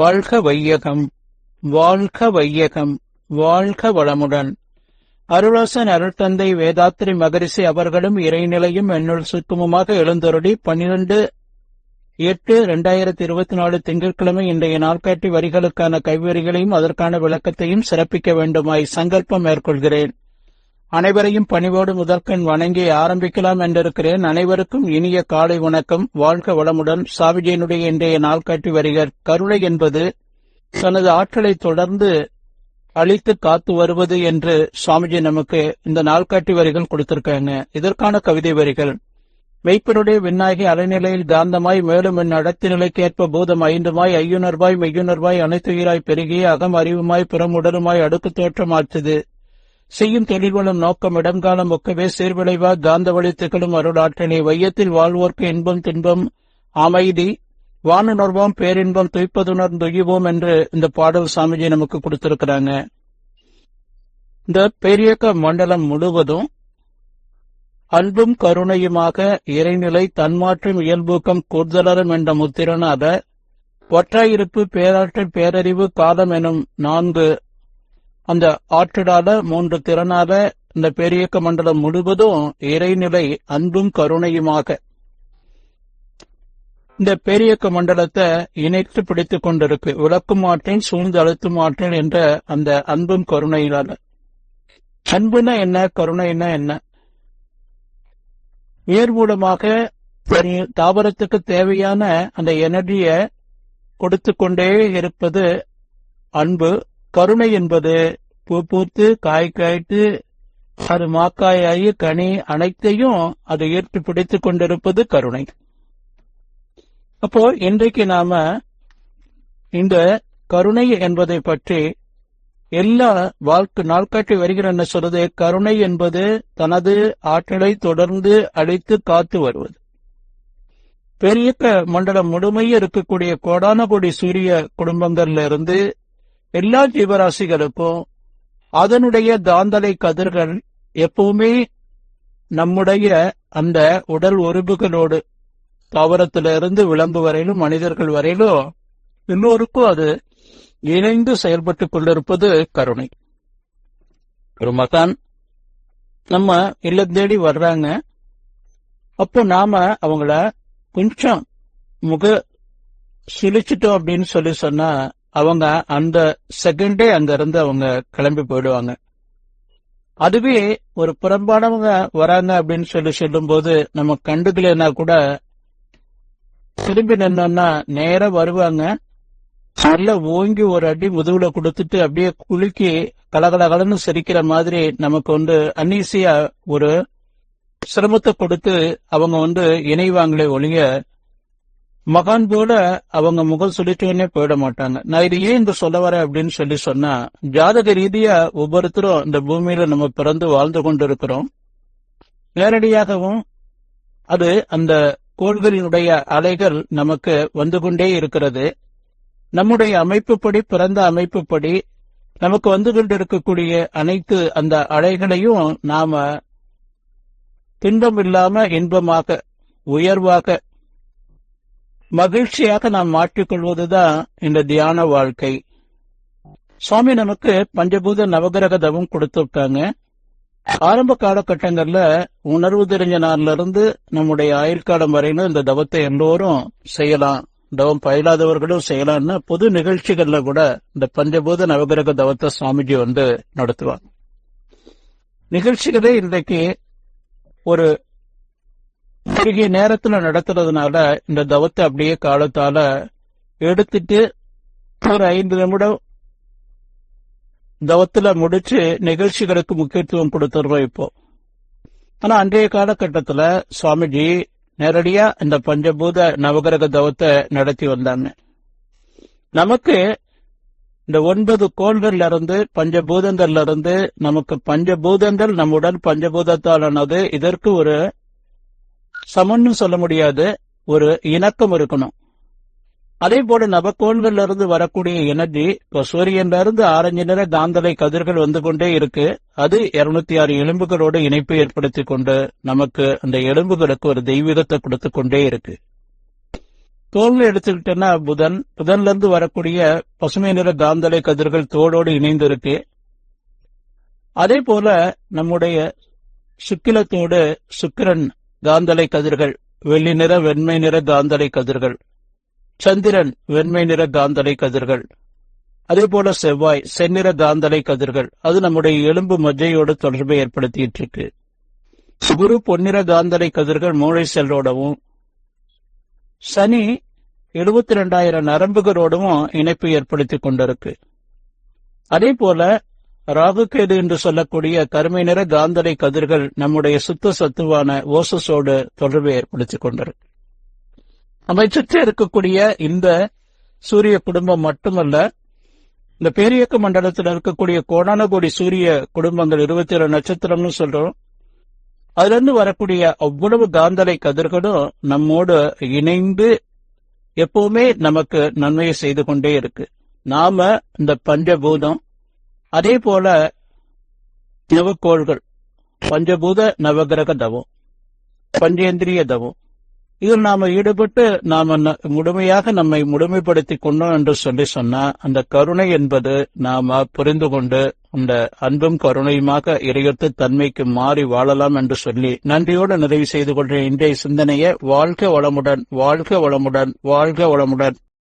வாழ்க வையகம் வாழ்க வையகம் வாழ்க வளமுடன். அருளாசன் அருட்தந்தை வேதாத்திரி மகரிஷி அவர்களும் இறைநிலையும் என்னுள் சுத்தமுமாக எழுந்தருளி பன்னிரண்டு எட்டு இரண்டாயிரத்தி இருபத்தி நாலு திங்கட்கிழமை இன்றைய நாட்காட்டி வரிகளுக்கான கைவரிகளையும் அதற்கான விளக்கத்தையும் சிறப்பிக்க வேண்டுமாய் சங்கல்பம் மேற்கொள்கிறேன். அனைவரையும் பணிவோடு முதற்கண் வணங்கி ஆரம்பிக்கலாம் என்றிருக்கிறேன். அனைவருக்கும் இனிய காலை வணக்கம். வாழ்க வளமுடன். சாவிஜியனுடைய இன்றைய நாள்காட்டி வரிகள் கருணை என்பது தனது ஆற்றலை தொடர்ந்து அழித்து காத்து வருவது என்று சுவாமிஜி நமக்கு இந்த நாள்காட்டி வரிகள் கொடுத்திருக்காங்க. இதற்கான கவிதை வரிகள். மெய்ப்பனுடைய விண்ணாகி அலைநிலையில் காந்தமாய் மேலும் என் நடத்தி நிலைக்கேற்ப பூதம் ஐந்துமாய் ஐயுணர்வாய் மெய்யுணர்வாய் அனைத்துயிராய் பெருகி அகம் அறிவுமாய் புறமுடலுமாய் அடுக்கு தோற்றமாற்றுது. செய்யும் தொழில்களும் நோக்கம் இடங்காலம் ஒக்கவே சீர்விளைவா காந்த வழி திகழும் அருளாற்றலை வையத்தில் வாழ்வோர்க்கு இன்பம் தின்பம் அமைதி. வானுணர்வோம் பேரின்பம் துய்ப்பதுணர்ந்துயுவோம் என்று இந்த பாடல் சாமிஜி நமக்கு கொடுத்திருக்கிறாங்க. இந்த பெரியக்க மண்டலம் முழுவதும் அன்பும் கருணையுமாக இறைநிலை தன்மாற்றும் இயல்பூக்கம் கூர்தலரும் என்ற முத்திரனாக ஒற்றாயிருப்பு பேராற்றல் பேரறிவு காலம் எனும் நான்கு அந்த ஆற்றலால மூன்று திறனால இந்த பெரியக்க மண்டலம் முழுவதும் இறைநிலை அன்பும் கருணையுமாக. இந்த பெரியக்க மண்டலத்தை இணைத்து பிடித்துக் கொண்டிருக்கு. விளக்கும் ஆற்றல் சூழ்ந்து அழுத்தும் ஆற்றல் என்ற அந்த அன்பும் கருணையினால. அன்புனா என்ன? கருணைனா என்ன? உயர் மூலமாக தாவரத்துக்கு தேவையான அந்த எனர்ஜிய கொடுத்து கொண்டே இருப்பது அன்பு. கருணை என்பது பூ பூத்து காய் காய்த்து அது மாக்காயாகி கனி அனைத்தையும் அது ஏற்று பிடித்துக் கொண்டிருப்பது கருணை. அப்போ இன்றைக்கு நாம இந்த கருணை என்பதை பற்றி எல்லா வாழ்க்கை நாள்காட்டி வருகிறன்னு சொல்றது கருணை என்பது தனது ஆற்றலை தொடர்ந்து அழைத்து காத்து வருவது. பெரிய மண்டலம் முழுமையும் இருக்கக்கூடிய கோடான கோடி சூரிய குடும்பங்கள்ல இருந்து எல்லா ஜீவராசிகளுக்கும் அதனுடைய தாந்தலை கதிர்கள் எப்பவுமே நம்முடைய அந்த உடல் உறுப்புகளோடு தாவரத்திலிருந்து விளம்பு வரையிலும் மனிதர்கள் வரையிலும் எல்லோருக்கும் அது இணைந்து செயல்பட்டுக் கொண்டிருப்பது கருணை. ஒரு மகான் நம்ம இல்லம் தேடி வர்றாங்க. அப்போ நாம அவங்கள கொஞ்சம் முக சிலிச்சிட்டோம் அப்படின்னு சொல்லி சொன்னா அவங்க அந்த செகண்டே அங்க இருந்து அவங்க கிளம்பி போயிடுவாங்க. அதுவே ஒரு புறம்பானவங்க வராங்க அப்படின்னு சொல்லி சொல்லும் போது நம்ம கண்டுக்கலன்னா கூட திரும்பி நின்னோம்னா நேரா வருவாங்க. நல்ல ஓங்கி ஒரு அடி முதுகுல கொடுத்துட்டு அப்படியே குலுக்கி கலகலகலன்னு சிரிக்கிற மாதிரி நமக்கு வந்து அன்னீசியா ஒரு சிரமத்தை கொடுத்து அவங்க வந்து இணைவாங்களே ஒழிய மகான் போல அவங்க முகம் சொல்லிட்டே போயிட மாட்டாங்க. நான் இது ஏன் இந்த சொல்ல வரேன் அப்படின்னு சொல்லி சொன்னா ஜாதக ரீதியா ஒவ்வொருத்தரும் இந்த பூமியில நம்ம பிறந்து வாழ்ந்து கொண்டிருக்கிறோம். நேரடியாகவும் அது அந்த கோள்களினுடைய அலைகள் நமக்கு வந்து கொண்டே இருக்கிறது. நம்முடைய அமைப்புப்படி பிறந்த அமைப்புப்படி நமக்கு வந்து கொண்டிருக்கக்கூடிய அனைத்து அந்த அலைகளையும் நாம துன்பம் இல்லாம இன்பமாக உயர்வாக மகிழ்ச்சியாக நாம் மாற்றிக்கொள்வதுதான் இந்த தியான வாழ்க்கை. சுவாமி நமக்கு பஞ்சபூத நவகிரக தவம் கொடுத்துருக்காங்க. ஆரம்ப காலகட்டங்கள்ல உணர்வு தெரிஞ்ச நாள்ல இருந்து நம்முடைய ஆயுட்காலம் வரையிலும் இந்த தவத்தை எல்லோரும் செய்யலாம். தவம் பயிலாதவர்களும் செய்யலாம்னு பொது நிகழ்ச்சிகள்ல கூட இந்த பஞ்சபூத நவகிரக தவத்தை சுவாமிஜி வந்து நடத்துவாங்க நிகழ்ச்சிகளே இன்றைக்கு ஒரு குறுகிய நேரத்துல நடத்துறதுனால இந்த தவத்தை அப்படியே காலத்தால எடுத்துட்டு ஒரு ஐந்து நிமிடம் தவத்துல முடிச்சு நிகழ்ச்சிகளுக்கு முக்கியத்துவம் கொடுத்துடுறோம் இப்போ. ஆனா அன்றைய காலகட்டத்துல சுவாமிஜி நேரடியா இந்த பஞ்சபூத நவகிரக தவத்தை நடத்தி வந்தாங்க. நமக்கு இந்த ஒன்பது கோள்கள்ல இருந்து பஞ்சபூதங்கள்ல இருந்து நமக்கு பஞ்சபூதங்கள் நம்முடன் பஞ்சபூதத்தாலானது இதற்கு ஒரு சமன்னு சொல்ல முடியாது ஒரு இணக்கம் இருக்கணும். அதே போல நவக்கோள்கள்ல இருந்து வரக்கூடிய எனர்ஜி இப்போ சூரியன்ல இருந்து ஆரஞ்சு நிற காந்தலை கதிர்கள் வந்து கொண்டே இருக்கு. அது இருநூத்தி ஆறு எலும்புகளோடு இணைப்பு ஏற்படுத்தி கொண்டு நமக்கு அந்த எலும்புகளுக்கு ஒரு தெய்வீகத்தை கொடுத்து கொண்டே இருக்கு. தோல்னு எடுத்துக்கிட்டேன்னா புதன் புதன்ல இருந்து வரக்கூடிய பசுமை நிற காந்தலை கதிர்கள் தோளோடு இணைந்து இருக்கு அதே போல நம்முடைய சுக்கிலத்தோடு சுக்கிரன் காந்தலை கதிர்கள் வெள்ளி நிற வெண்மை நிற காந்தலை கதிர்கள் சந்திரன் வெண்மை நிற காந்தலை கதிர்கள் அதே போல செவ்வாய் செந்நிற காந்தலை கதிர்கள். அது நம்முடைய எலும்பு மஜ்ஜையோடு தொடர்பை ஏற்படுத்திட்டு இருக்கு குரு பொன்னிற காந்தலை கதிர்கள் மூளை செல்லோடவும் சனி எழுபத்தி ரெண்டாயிரம் நரம்புகளோடவும் இணைப்பு ஏற்படுத்தி கொண்டிருக்கு. அதே போல ராகுகேது என்று சொல்லக்கூடிய கருமை நிற காந்தலை கதிர்கள் நம்முடைய சுத்த சத்துவான ஓசஸோடு தொடர்பை ஏற்படுத்திக் கொண்டிருக்கு. நம்மை சுற்றி இருக்கக்கூடிய இந்த சூரிய குடும்பம் மட்டுமல்ல இந்த பேரியக்க மண்டலத்தில் இருக்கக்கூடிய கோடான கோடி சூரிய குடும்பங்கள் இருபத்தி ஏழு நட்சத்திரம்னு சொல்றோம். அதுல இருந்து வரக்கூடிய அவ்வளவு காந்தலை கதிர்களும் நம்மோடு இணைந்து எப்பவுமே நமக்கு நன்மையை செய்து கொண்டே இருக்கு. நாம இந்த பஞ்சபூதம் அதே போல நவக்கோள்கள் பஞ்சபூத நவகிரக தவம் பஞ்சேந்திரிய தவம். இதில் நாம ஈடுபட்டு நாம ந- முழுமையாக நம்மை முழுமைப்படுத்தி கொண்டோம் என்று சொல்லி சொன்னா அந்த கருணை என்பது நாம புரிந்து கொண்டு அந்த அன்பும் கருணையுமாக இறையத்து தன்மைக்கு மாறி வாழலாம் என்று சொல்லி நன்றியோடு நிறைவு செய்து கொள்கிற இன்றைய சிந்தனையை வாழ்க வளமுடன் வாழ்க வளமுடன் வாழ்க வளமுடன்.